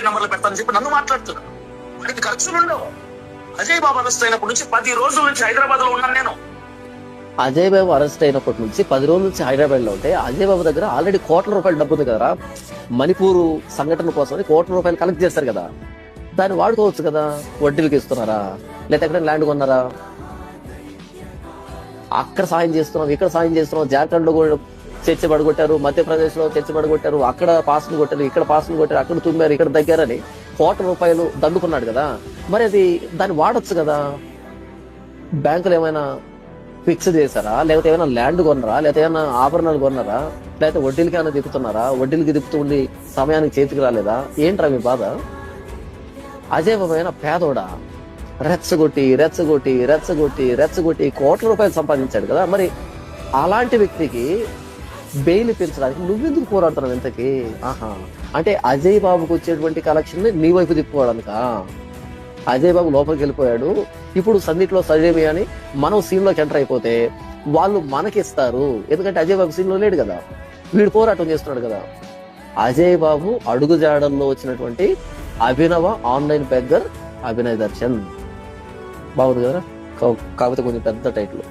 పేరు నెంబర్లు పెడతానని చెప్పి నన్ను మాట్లాడుతున్నాను వాడికి ఖర్చులు ఉండవు. అజయ్ బాబు అరెస్ట్ అయినప్పటి నుంచి పది రోజుల నుంచి హైదరాబాద్లో ఉన్నాను నేను. అజయ్ బాబు అరెస్ట్ అయినప్పటి నుంచి పది రోజుల నుంచి హైదరాబాద్లో ఉంటే అజయ్ బాబు దగ్గర ఆల్రెడీ కోట్ల రూపాయల డబ్బు ఉంది కదా మణిపూర్ సంఘటన కోసం కోట్ల రూపాయలు కలెక్ట్ చేస్తారు కదా. దాన్ని వాడుకోవచ్చు కదా? వడ్డీలకి ఇస్తున్నారా లేదా ఎక్కడ ల్యాండ్ కొన్నారా? అక్కడ సాయం చేస్తున్నాం ఇక్కడ సాయం చేస్తున్నాం జార్ఖండ్లో కూడా చర్చ పడగొట్టారు మధ్యప్రదేశ్లో చర్చ పడగొట్టారు అక్కడ పాసులు కొట్టారు ఇక్కడ పాసులు కొట్టారు అక్కడ తుమ్మారు ఇక్కడ దగ్గరని కోట్ల రూపాయలు దండుకున్నాడు కదా. మరి అది దాన్ని వాడొచ్చు కదా. బ్యాంకులు ఏమైనా ఫిక్స్ చేశారా? లేకపోతే ఏమైనా ల్యాండ్ కొన్నారా? లేకపోతే ఏమైనా ఆభరణాలు కొన్నారా? లేకపోతే వడ్డీలకి ఏమైనా దిగుతున్నారా? వడ్డీలకి దిగుతూ ఉండి సమయానికి చేతికి రాలేదా? ఏంట్రా మీ బాధ? అజయమైన పేదోడా? రెచ్చగొట్టి రెచ్చగొట్టి రెచ్చగొట్టి రెచ్చగొట్టి కోట్ల రూపాయలు సంపాదించాడు కదా. మరి అలాంటి వ్యక్తికి బెయిల్ పెంచడానికి నువ్వెందుకు పోరాడుతున్నావు ఇంతకి? ఆహా. అంటే అజయ్ బాబుకు వచ్చేటువంటి కలెక్షన్ నీ వైపు తిప్పుకోవడానిక? అజయ్ బాబు లోపలికి వెళ్ళిపోయాడు. ఇప్పుడు సందీప్లో సజేమి అని మనం సీన్లోకి ఎంటర్ అయిపోతే వాళ్ళు మనకిస్తారు. ఎందుకంటే అజయ్ బాబు సీన్లో లేడు కదా. వీడు పోరాటం చేస్తున్నాడు కదా. అజయ్ బాబు అడుగుజాడల్లో వచ్చినటువంటి అభినవ ఆన్లైన్ బెగ్గర్ అభినయ్ దర్శన్. బాగుంది కదా? కా- కాకపోతే కొంచెం పెద్ద టైటిల్